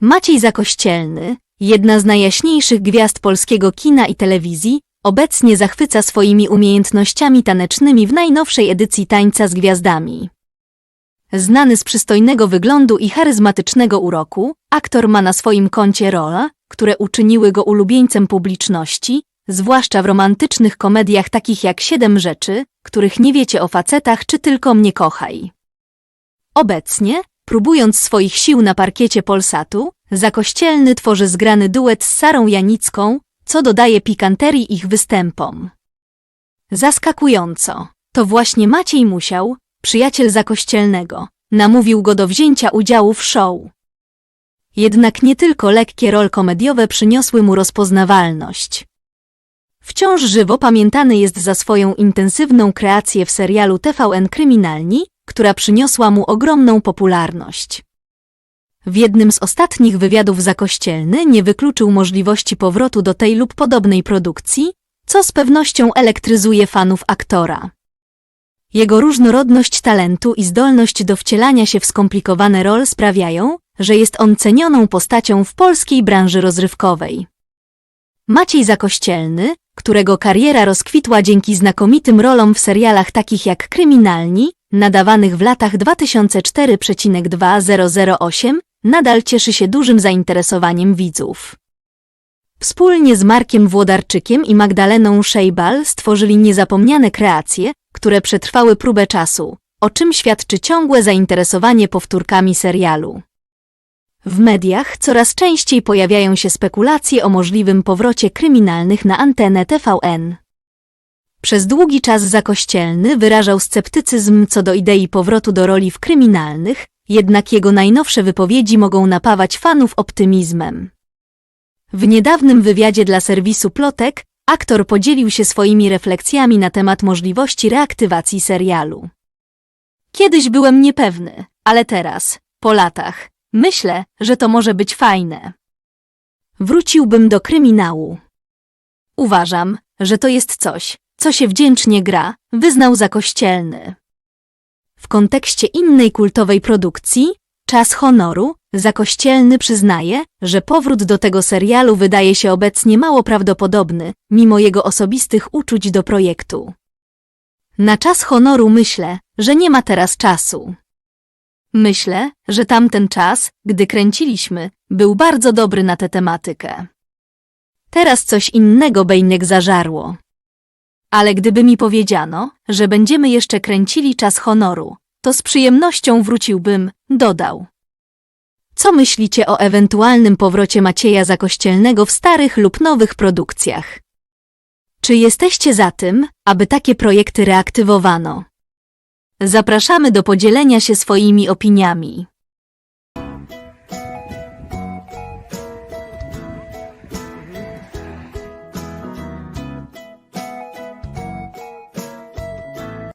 Maciej Zakościelny, jedna z najjaśniejszych gwiazd polskiego kina i telewizji, obecnie zachwyca swoimi umiejętnościami tanecznymi w najnowszej edycji Tańca z Gwiazdami. Znany z przystojnego wyglądu i charyzmatycznego uroku, aktor ma na swoim koncie role, które uczyniły go ulubieńcem publiczności, zwłaszcza w romantycznych komediach takich jak Siedem rzeczy, których nie wiecie o facetach czy tylko mnie kochaj. Obecnie, próbując swoich sił na parkiecie Polsatu, Zakościelny tworzy zgrany duet z Sarą Janicką, co dodaje pikanterii ich występom. Zaskakująco, to właśnie Maciej Musiał, przyjaciel Zakościelnego, namówił go do wzięcia udziału w show. Jednak nie tylko lekkie rol komediowe przyniosły mu rozpoznawalność. Wciąż żywo pamiętany jest za swoją intensywną kreację w serialu TVN Kryminalni, która przyniosła mu ogromną popularność. W jednym z ostatnich wywiadów Zakościelny nie wykluczył możliwości powrotu do tej lub podobnej produkcji, co z pewnością elektryzuje fanów aktora. Jego różnorodność talentu i zdolność do wcielania się w skomplikowane role sprawiają, że jest on cenioną postacią w polskiej branży rozrywkowej. Maciej Zakościelny, którego kariera rozkwitła dzięki znakomitym rolom w serialach takich jak Kryminalni, nadawanych w latach 2004-2008, nadal cieszy się dużym zainteresowaniem widzów. Wspólnie z Markiem Włodarczykiem i Magdaleną Szejbal stworzyli niezapomniane kreacje, które przetrwały próbę czasu, o czym świadczy ciągłe zainteresowanie powtórkami serialu. W mediach coraz częściej pojawiają się spekulacje o możliwym powrocie kryminalnych na antenę TVN. Przez długi czas Zakościelny wyrażał sceptycyzm co do idei powrotu do roli w kryminalnych, jednak jego najnowsze wypowiedzi mogą napawać fanów optymizmem. W niedawnym wywiadzie dla serwisu Plotek aktor podzielił się swoimi refleksjami na temat możliwości reaktywacji serialu. Kiedyś byłem niepewny, ale teraz, po latach, myślę, że to może być fajne. Wróciłbym do kryminału. Uważam, że to jest coś, co się wdzięcznie gra, wyznał Zakościelny. W kontekście innej kultowej produkcji, Czas honoru, Zakościelny przyznaje, że powrót do tego serialu wydaje się obecnie mało prawdopodobny, mimo jego osobistych uczuć do projektu. Na czas honoru myślę, że nie ma teraz czasu. Myślę, że tamten czas, gdy kręciliśmy, był bardzo dobry na tę tematykę. Teraz coś innego Bejnek zażarło. Ale gdyby mi powiedziano, że będziemy jeszcze kręcili czas honoru, to z przyjemnością wróciłbym, dodał. Co myślicie o ewentualnym powrocie Macieja Zakościelnego w starych lub nowych produkcjach? Czy jesteście za tym, aby takie projekty reaktywowano? Zapraszamy do podzielenia się swoimi opiniami.